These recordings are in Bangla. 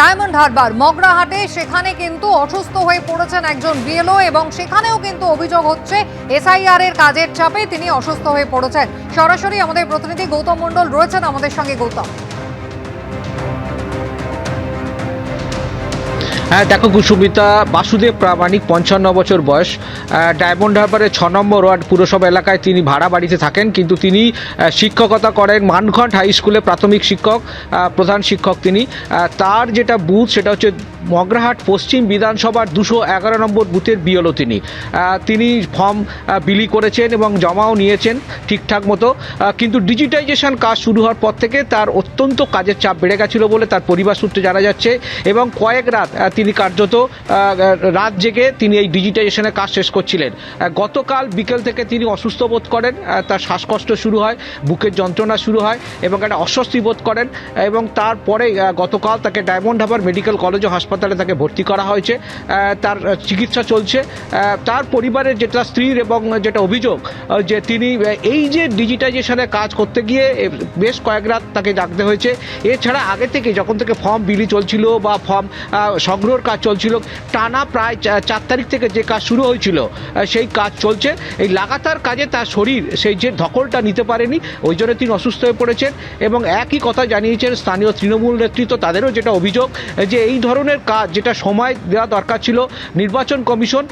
ডায়মন্ড হারবার, মগরাহাটে। সেখানে কিন্তু অসুস্থ হয়ে পড়েছেন একজন বিএলও এবং সেখানেও কিন্তু অভিযোগ হচ্ছে এসআইআর এর কাজের চাপে তিনি অসুস্থ হয়ে পড়েছেন। সরাসরি আমাদের প্রতিনিধি গৌতম মন্ডল রয়েছেন আমাদের সঙ্গে। গৌতম। হ্যাঁ দেখো কুসুমিতা, বাসুদেব প্রামাণিক, পঞ্চান্ন বছর বয়স। ডায়মন্ড হারবারের ছ নম্বর ওয়ার্ড পুরসভা এলাকায় তিনি ভাড়া বাড়িতে থাকেন, কিন্তু তিনি শিক্ষকতা করেন মানঘন্ট হাই স্কুলে প্রাথমিক শিক্ষক প্রধান শিক্ষক তিনি। তার যেটা বুথ সেটা হচ্ছে মগরাহাট পশ্চিম বিধানসভার দুশো এগারো নম্বর বুথের বিএলও তিনি। তিনি ফর্ম বিলি করেছেন এবং জমাও নিয়েছেন ঠিকঠাক মতো। কিন্তু ডিজিটাইজেশন কাজ শুরু হওয়ার পর থেকে তার অত্যন্ত কাজের চাপ বেড়ে গেছিল বলে তার পরিবার সূত্রে জানা যাচ্ছে এবং কয়েক রাত তিনি কার্যত রাত জেগে তিনি এই ডিজিটাইজেশনের কাজ শেষ করছিলেন। গতকাল বিকেল থেকে তিনি অসুস্থ বোধ করেন তার শ্বাসকষ্ট শুরু হয়, বুকের যন্ত্রণা শুরু হয় এবং একটা অস্বস্তি বোধ করেন এবং তারপরে গতকাল তাকে ডায়মন্ড হারবার মেডিকেল কলেজ ও হাসপাতালে তাকে ভর্তি করা হয়েছে তার চিকিৎসা চলছে তার পরিবারের যেটা স্ত্রীর এবং যেটা অভিযোগ যে তিনি এই যে ডিজিটাইজেশনের কাজ করতে গিয়ে বেশ কয়েক রাত তাকে জাগতে হয়েছে। এছাড়া আগে থেকে যখন থেকে ফর্ম বিলি চলছিল বা ফর্ম সংগ্রহের কাজ চলছিল, টানা প্রায় চার তারিখ থেকে যে কাজ শুরু হয়েছিল সেই কাজ চলছে। এই লাগাতার কাজে তার শরীর, সেই যে ধকলটা নিতে পারেনি, ওই জন্য তিনি অসুস্থ হয়ে পড়েছেন এবং একই কথা জানিয়েছেন স্থানীয় তৃণমূল নেতৃত্ব, তাদেরও যেটা অভিযোগ, যে এই ধরনের কাজ, যেটা সময় দেওয়া দরকার ছিল, নির্বাচন কমিশন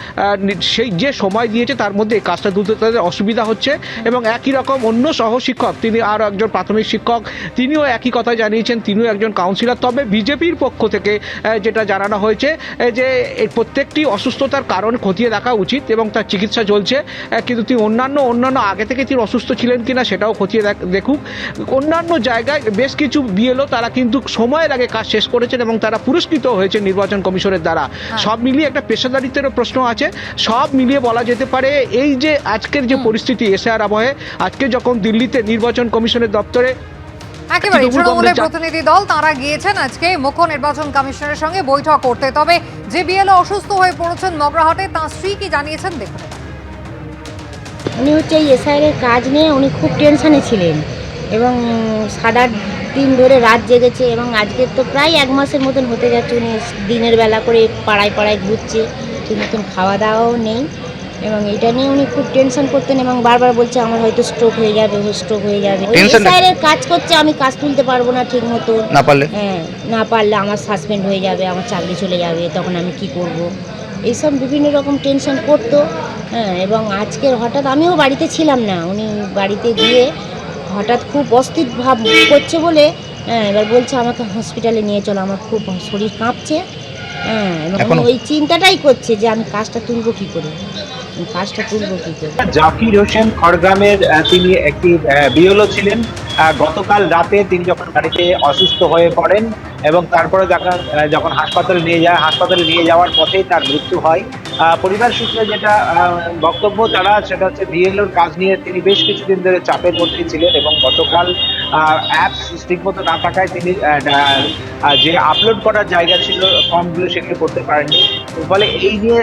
সেই যে সময় দিয়েছে, তার মধ্যে এই কাজটা তুলতে তাদের অসুবিধা হচ্ছে এবং একই রকম অন্য সহশিক্ষক, তিনি আর একজন প্রাথমিক শিক্ষক, তিনিও একই কথা জানিয়েছেন, তিনিও একজন কাউন্সিলর তবে বিজেপির পক্ষ থেকে যেটা জানানো হয়েছে যে প্রত্যেকটি অসুস্থতার কারণ খতিয়ে দেখা উচিত এবং তার চিকিৎসা চলছে কিন্তু তিনি অন্যান্য অন্যান্য আগে থেকে তিনি অসুস্থ ছিলেন কিনা সেটাও খতিয়ে দেখুক। অন্যান্য জায়গায় বেশ কিছু বিএলও, তারা কিন্তু সময়ের আগে কাজ শেষ করেছেন এবং তারা পুরস্কৃত হয়েছে নির্বাচন কমিশনের দ্বারা। সব মিলিয়ে একটা পেশাদারিত্বেরও প্রশ্ন আছে। সব মিলিয়ে বলা যেতে পারে এই যে আজকের যে পরিস্থিতি এসআর আবহে আজকে যখন দিল্লিতে নির্বাচন কমিশনের দপ্তরে একেবারে তৃণমূলের প্রতিনিধি দল তারা গিয়েছেন আজকে মুখ্য নির্বাচন কমিশনের সঙ্গে বৈঠক করতে। তবে যে বিএলও অসুস্থ হয়ে পড়েছেন মগরাহাটে তাঁর স্ত্রী কি জানিয়েছেন দেখুন। উনি হচ্ছে এই এসআইয়ের কাজ নিয়ে উনি খুব টেনশনে ছিলেন। এবং আট দিন ধরে রাত জেগেছে এবং আজকে তো প্রায় এক মাসের মতন হতে যাচ্ছে উনি দিনের বেলা করে পাড়ায় পাড়ায় ঘুরছে ঠিক মতন খাওয়া দাওয়াও নেই এবং এটা নিয়ে উনি খুব টেনশন করতেন এবং বারবার বলছে আমার হয়তো স্ট্রোক হয়ে যাবে স্ট্রোক হয়ে যাবে। এসআইয়ের কাজ করছে আমি কাজ তুলতে পারব না ঠিক মতো। না পারলে? হ্যাঁ না পারলে আমার সাসপেন্ড হয়ে যাবে আমার চাকরি চলে যাবে তখন আমি কি করব। এইসব বিভিন্ন রকম টেনশন করতো হ্যাঁ এবং আজকের হঠাৎ আমিও বাড়িতে ছিলাম না উনি বাড়িতে গিয়ে হঠাৎ খুব অস্থির ভাব করছে বলে হ্যাঁ এবার বলছে আমাকে হসপিটালে নিয়ে চলো আমার খুব শরীর কাঁপছে। হ্যাঁ ওই চিন্তাটাই করছে যে আমি কাজটা তুলবো কী করে? কাজটা তুলবো কী করে? জাকির হোসেন খড়গ্রামের তিনি একটি বিওলো ছিলেন। গতকাল রাতে তিনি যখন বাড়িতে অসুস্থ হয়ে পড়েন এবং তারপরে যখন আহ, যখন হাসপাতালে নিয়ে যায় হাসপাতালে নিয়ে যাওয়ার পথেই তার মৃত্যু হয়। পরিবার সূত্রে যেটা বক্তব্য তারা, সেটা হচ্ছে বিএলওর কাজ নিয়ে তিনি বেশ কিছুদিন ধরে চাপের মধ্যে ছিলেন এবং গতকাল অ্যাপস ঠিকমতো না থাকায় তিনি যে আপলোড করার জায়গা ছিল ফর্মগুলো সেগুলো করতে পারেননি। ফলে এই নিয়ে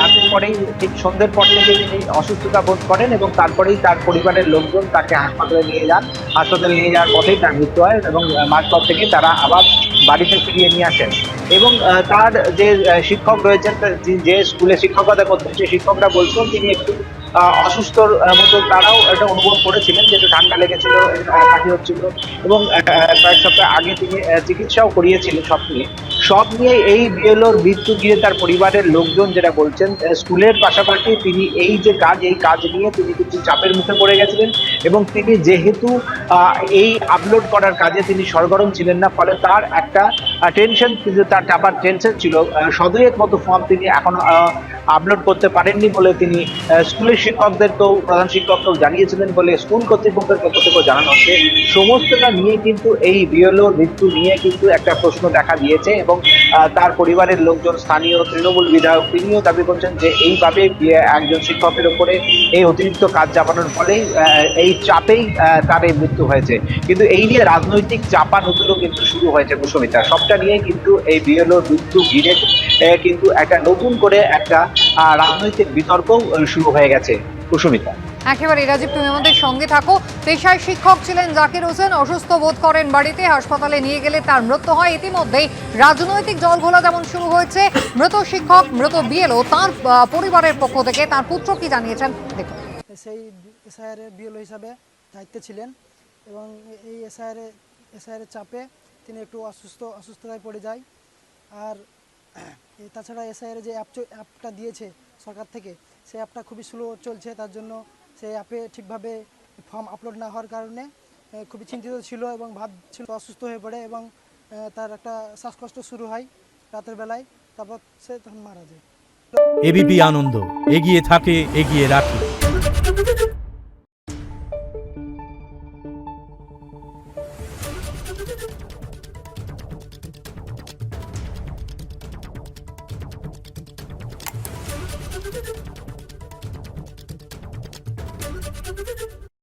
রাতের পরেই, ঠিক সন্ধ্যের পর থেকে তিনি অসুস্থতা বোধ করেন এবং তারপরেই তার পরিবারের লোকজন তাকে হাসপাতালে নিয়ে যান। হাসপাতালে নিয়ে যাওয়ার পথেই তার মৃত্যু হয় এবং মাঝপথ থেকে তারা আবার বাড়িতে ফিরিয়ে নিয়ে আসেন। এবং তার যে শিক্ষক রয়েছেন যে- স্কুলে শিক্ষকতা করতেন, সেই শিক্ষকরা বলছেন, তিনি একটু অসুস্থর মতো তারাও এটা অনুভব করেছিলেন যে ঠান্ডা লেগেছিল কাশি হচ্ছিল এবং কয়েক সপ্তাহ আগে তিনি চিকিৎসাও করিয়েছিলেন সব নিয়ে। সব নিয়ে এই বিএলওর মৃত্যু ঘিরে তার পরিবারের লোকজন যেটা বলছেন স্কুলের পাশাপাশি তিনি এই যে কাজ এই কাজ নিয়ে তিনি কিছু চাপের মুখে পড়ে গেছিলেন এবং তিনি যেহেতু এই আপলোড করার কাজে তিনি সরগরম ছিলেন না ফলে তার একটা টেনশন তার চাপার টেনশন ছিল সদয়ের মতো ফর্ম তিনি এখনও আপলোড করতে পারেননি বলে তিনি আহ, স্কুলের শিক্ষকদেরকেও প্রধান শিক্ষককেও জানিয়েছিলেন বলে স্কুল কর্তৃপক্ষের পক্ষ থেকেও জানানো হচ্ছে। সমস্তটা নিয়ে কিন্তু এই বিএলওর মৃত্যু নিয়ে কিন্তু একটা প্রশ্ন দেখা দিয়েছে এবং তার পরিবারের লোকজন, স্থানীয় তৃণমূল বিধায়ক তিনিও দাবি করছেন যে এইভাবে একজন শিক্ষকের উপরে এই অতিরিক্ত কাজ চাপানোর ফলেই এই চাপেই তার এই মৃত্যু হয়েছে। কিন্তু এই নিয়ে রাজনৈতিক চাপানুতরও কিন্তু শুরু হয়েছে কুসুমিতা। সবটা নিয়ে কিন্তু এই বিএলওর মৃত্যু ঘিরে কিন্তু একটা নতুন করে একটা রাজনৈতিক বিতর্ক শুরু হয়ে গেছে। কুসুমিতা। একেবারে রাজীব তুমি আমাদের সঙ্গে থাকো। পেশায় শিক্ষক ছিলেন জাকির হোসেন অসুস্থ বোধ করেন বাড়িতে হাসপাতালে নিয়ে গেলে তার মৃত্যু হয়। ইতিমধ্যেই রাজনৈতিক জলঘোলা যেমন শুরু হয়েছে মৃত শিক্ষক মৃত বিএলও তার পরিবারের পক্ষ থেকে তার পুত্র কি জানিয়েছেন? দেখুন। সেই এসআইআরের বিএলও হিসাবে দায়িত্বে ছিলেন এবং এই এসআইআর এসআইআরের চাপে তিনি একটু অসুস্থ অসুস্থতায় পড়ে যায়। আর তাছাড়া এসআইয়ের যে অ্যাপ অ্যাপটা দিয়েছে সরকার থেকে, সে অ্যাপটা খুবই স্লো চলছে, তার জন্য সেই অ্যাপে ঠিকভাবে ফর্ম আপলোড না হওয়ার কারণে খুবই চিন্তিত ছিল এবং ভাবছিল অসুস্থ হয়ে পড়ে এবং তার একটা শ্বাসকষ্ট শুরু হয় রাতের বেলায়, তারপর সে তখন মারা যায়। এবিপি আনন্দ, এগিয়ে থাকে, এগিয়ে রাখে।